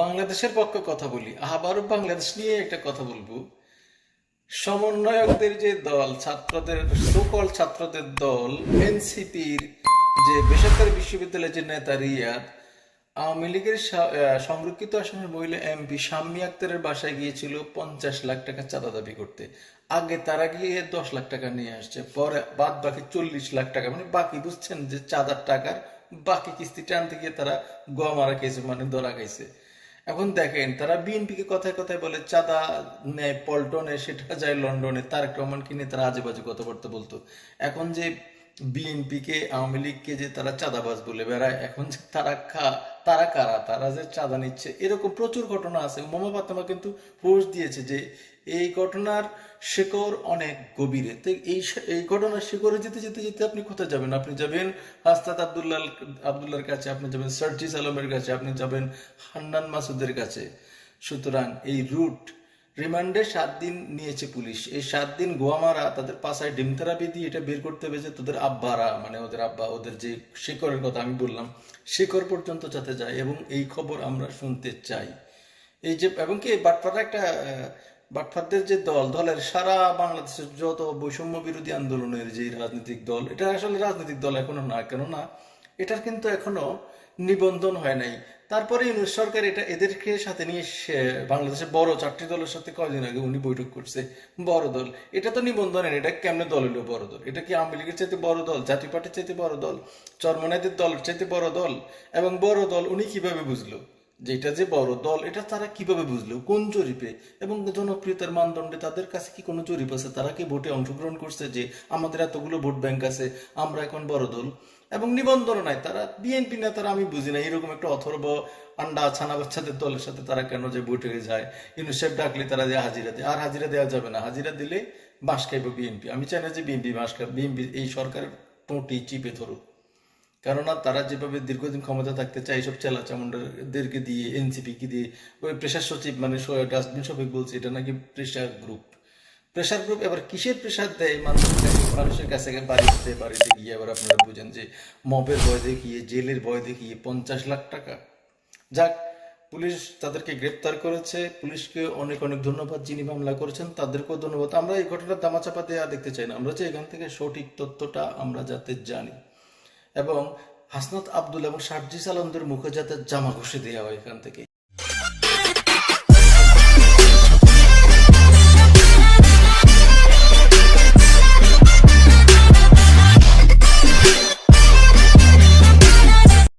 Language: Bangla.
বাংলাদেশের পক্ষে কথা বলি, আবারও বাংলাদেশ নিয়ে একটা কথা বলব। সমন্বয়কদের যে দল, ছাত্রদের সকল ছাত্রদের দল, এনসিপির যে বেসরকারি বিশ্ববিদ্যালয়ের যে নেতা রিয়াদ, আওয়ামী লীগের সংরক্ষিত আসনের মহিলা এমপি শাম্মী আক্তারের বাসায় গিয়েছিল পঞ্চাশ লাখ টাকা চাঁদা দাবি করতে। আগে তারা গিয়ে দশ লাখ টাকা নিয়ে আসছে, পরে বাদ বাকি চল্লিশ লাখ টাকা। মানে বাকি বুঝছেন যে চাঁদার টাকার বাকি কিস্তিটা আনতে গিয়ে তারা গোয়া মারা খেয়েছে মানে ধরা খাইছে। এখন দেখেন, তারা বিএনপিকে কথায় কথায় বলে চাঁদা নেয়, পল্টনে, সেটা যায় লন্ডনে তারেক রহমানকে নিয়ে তারা আজে বাজে কথাবার্তা বলতো। এখন যে বিএনপিকে, আওয়ামী লীগকে যে তারা চাঁদাবাজ বলে বেড়ায়, এখন যে তারা খা, তারা কারা, তারা যে চাঁদা নিচ্ছে, এরকম প্রচুর ঘটনা আছে। মোমা ফাতেমা কিন্তু পোস্ট দিয়েছে যে, এই ঘটনার শেকড় অনেক গভীরে। তো এই এই ঘটনার শেকড়ে যেতে যেতে যেতে আপনি কোথায় যাবেন? আপনি যাবেন হাস্তাত আব্দুল্লাহ আবদুল্লার কাছে, আপনি যাবেন সার্জিস আলমের কাছে, আপনি যাবেন হান্নান মাসুদের কাছে। সুতরাং এই রুট রিমান্ডে সাত দিন নিয়েছে পুলিশ। এই সাত দিন গোয়ামারা তাদের পাশায় ডিম থেরাপি দিয়ে এটা বের করতে হবে যে তোদের আব্বারা মানে ওদের আব্বা ওদের যে শেকড়ের কথা আমি বললাম শেকড় পর্যন্ত যাতে যায় এবং এই খবর আমরা শুনতে চাই। এই যে এবং কি বাটপাড়া একটা আহ, যে দল দলের সারা বাংলাদেশের যত বৈষম্য বিরোধী আন্দোলনের যে রাজনৈতিক দল এটা আসলে রাজনৈতিক দল এখনও না কেননা এটার কিন্তু এখনও নিবন্ধন হয় নাই। তারপরে ইউনিট সরকার এটা এদেরকে সাথে নিয়ে বাংলাদেশের বড় চারটি দলের সাথে কয়দিন আগে উনি বৈঠক করছে, বড় দল। এটা তো নিবন্ধনের এটা কেমনে দল হলো বড় দল? এটা কি আওয়ামী লীগের চাইতে বড় দল, জাতীয় পার্টির চাইতে বড় দল চরমনাইদের দলের চাইতে বড় দল? এবং বড় দল উনি কীভাবে বুঝলো? যে এটা যে বড় দল, এটা তারা কীভাবে বুঝলো? কোন জরিপে? এবং জনপ্রিয়তার মানদণ্ডে তাদের কাছে কি কোনো জরিপ আছে? তারা কি ভোটে অংশগ্রহণ করছে যে আমাদের এতগুলো ভোট ব্যাংক আছে, আমরা এখন বড় দল? এবং নিবন্ধন নাই। তারা বিএনপি নেতারা আমি বুঝি না, এরকম একটা অথর্ব আন্ডা ছানা বাচ্চাদের দলের সাথে তারা কেন যে বৈঠকে যায়? ইউনিসেফ ডাকলে তারা যে হাজিরা দেয়। আর হাজিরা দেওয়া যাবে না। হাজিরা দিলে বাঁশ খাইব বিএনপি। আমি চাই না যে বিএনপি বাঁশ খাবে বিএনপি এই সরকারের টোটি চিপে ধরুক। কেননা তারা যেভাবে দীর্ঘদিন ক্ষমতা থাকতে চায় এইসব চেলা চামুন্ডাদেরকে দিয়ে এনসিপি কে দিয়ে, ওই প্রেশার সচিব মানে ডাস্টবিন সবিক বলছে, এটা নাকি প্রেশার গ্রুপ প্রেশার গ্রুপ এবার কিসের প্রেশার দেয়? মানুষের মানুষের কাছে বাড়িতে বাড়িতে গিয়ে এবার আপনারা বুঝেন যে মবের ভয় দেখিয়ে, জেলের ভয় দেখিয়ে পঞ্চাশ লাখ টাকা। যাক, পুলিশ তাদেরকে গ্রেপ্তার করেছে, পুলিশকে অনেক অনেক ধন্যবাদ যিনি মামলা করেছেন, তাদেরকেও ধন্যবাদ। আমরা এই ঘটনার দামাচাপা দেওয়া দেখতে চাই না, আমরা চাই এখান থেকে সঠিক তথ্যটা আমরা যাতে জানি। এবং হাসনাত আব্দুল এবং সার্জিস আলমদের মুখে যাতে জামা ঘষে দেওয়া হয় এখান থেকে।